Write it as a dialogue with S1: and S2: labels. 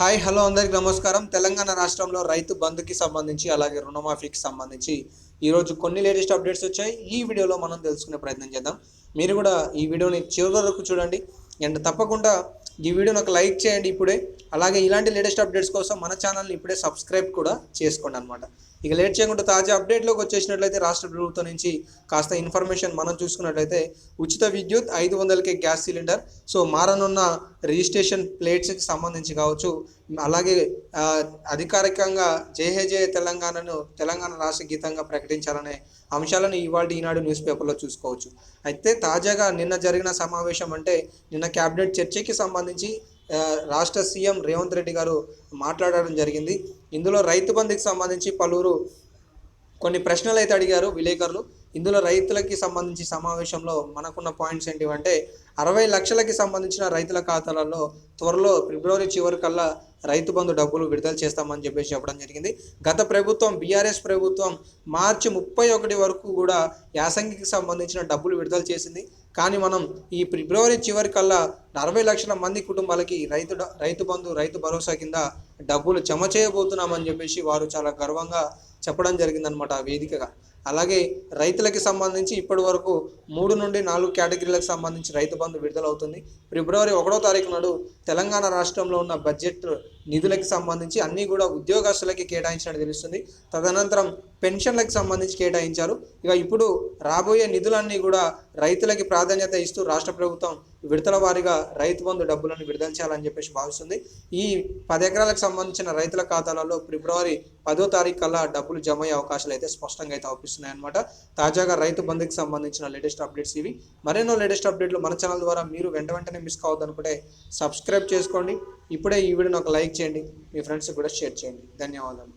S1: Hi hello అందరికి నమస్కారం. తెలంగాణ రాష్ట్రంలో రైతు బంధుకి సంబంధించి అలాగే రుణమాఫీకి సంబంధించి ఈరోజు కొన్ని లేటెస్ట్ అప్డేట్స్ వచ్చాయి. ఈ వీడియోలో మనం తెలుసుకునే ప్రయత్నం చేద్దాం. మీరు కూడా ఈ వీడియోని చివరి వరకు చూడండి. అండ్ తప్పకుండా ఈ వీడియోని ఒక లైక్ చేయండి ఇప్పుడే. అలాగే ఇలాంటి లేటెస్ట్ అప్డేట్స్ కోసం మన ఛానల్ని ఇప్పుడే సబ్స్క్రైబ్ కూడా చేసుకోండి అనమాట ఇక లేట్ చేయకుండా తాజా అప్డేట్లోకి వచ్చేసినట్లయితే రాష్ట్ర ప్రభుత్వం నుంచి కాస్త ఇన్ఫర్మేషన్ మనం చూసుకున్నట్లయితే ఉచిత విద్యుత్ ఐదు వందలకే గ్యాస్ సిలిండర్. సో మారనున్న రిజిస్ట్రేషన్ ప్లేట్స్కి సంబంధించి కావచ్చు అలాగే అధికారికంగా జై తెలంగాణను తెలంగాణ రాష్ట్ర గీతంగా ప్రకటించాలనే అంశాలను ఇవాళ ఈనాడు న్యూస్ పేపర్లో చూసుకోవచ్చు. అయితే తాజాగా నిన్న జరిగిన సమావేశం అంటే నిన్న క్యాబినెట్ చర్చకి సంబంధించి సంబంధించి రాష్ట్ర సీఎం రేవంత్ రెడ్డి గారు మాట్లాడడం జరిగింది. ఇందులో రైతు బంధుకి సంబంధించి పలువురు కొన్ని ప్రశ్నలు అయితే అడిగారు విలేకరులు. ఇందులో రైతులకి సంబంధించి సమావేశంలో మనకున్న పాయింట్స్ ఏంటివంటే అరవై లక్షలకి సంబంధించిన రైతుల ఖాతాలలో త్వరలో ఫిబ్రవరి చివరి కల్లా రైతు బంధు డబ్బులు విడుదల చేస్తామని చెప్పేసి చెప్పడం జరిగింది. గత ప్రభుత్వం బీఆర్ఎస్ ప్రభుత్వం మార్చి ముప్పై ఒకటి వరకు కూడా యాసంగికి సంబంధించిన డబ్బులు విడుదల చేసింది. కానీ మనం ఈ ఫిబ్రవరి చివరి కల్లా అరవై లక్షల మంది కుటుంబాలకి రైతు రైతు బంధు రైతు భరోసా కింద డబ్బులు జమ చేయబోతున్నామని చెప్పేసి వారు చాలా గర్వంగా చెప్పడం జరిగిందనమాట ఆ వేదికగా. అలాగే రైతులకి సంబంధించి ఇప్పటి వరకు మూడు నుండి నాలుగు కేటగిరీలకు సంబంధించి రైతు బంధు విడుదలవుతుంది. ఫిబ్రవరి ఒకటో తారీఖు నాడు తెలంగాణ రాష్ట్రంలో ఉన్న బడ్జెట్ నిధులకి సంబంధించి అన్నీ కూడా ఉద్యోగస్తులకి కేటాయించినట్టు తెలుస్తుంది. తదనంతరం పెన్షన్లకు సంబంధించి కేటాయించారు. ఇక ఇప్పుడు రాబోయే నిధులన్నీ కూడా రైతులకి ప్రాధాన్యత ఇస్తూ రాష్ట్ర ప్రభుత్వం విడతల వారీగా రైతు బంధు డబ్బులను విడుదల చేయాలని చెప్పేసి భావిస్తుంది. ఈ పది ఎకరాలకు సంబంధించిన రైతుల ఖాతాలలో ఫిబ్రవరి పదో తారీఖు కల్లా డబ్బులు జమ అయ్యే అవకాశాలు అయితే స్పష్టంగా అయితే కనిపిస్తున్నాయి అనమాట తాజాగా రైతు బంధుకి సంబంధించిన లేటెస్ట్ అప్డేట్స్ ఇవి. మరెన్నో లేటెస్ట్ అప్డేట్లు మన ఛానల్ ద్వారా మీరు వెంట వెంటనే మిస్ కావద్దు అనుకుంటే సబ్స్క్రైబ్ చేసుకోండి. ఇప్పుడే ఈ వీడియోని ఒక లైక్ చేయండి. మీ ఫ్రెండ్స్కి కూడా షేర్ చేయండి. ధన్యవాదాలు.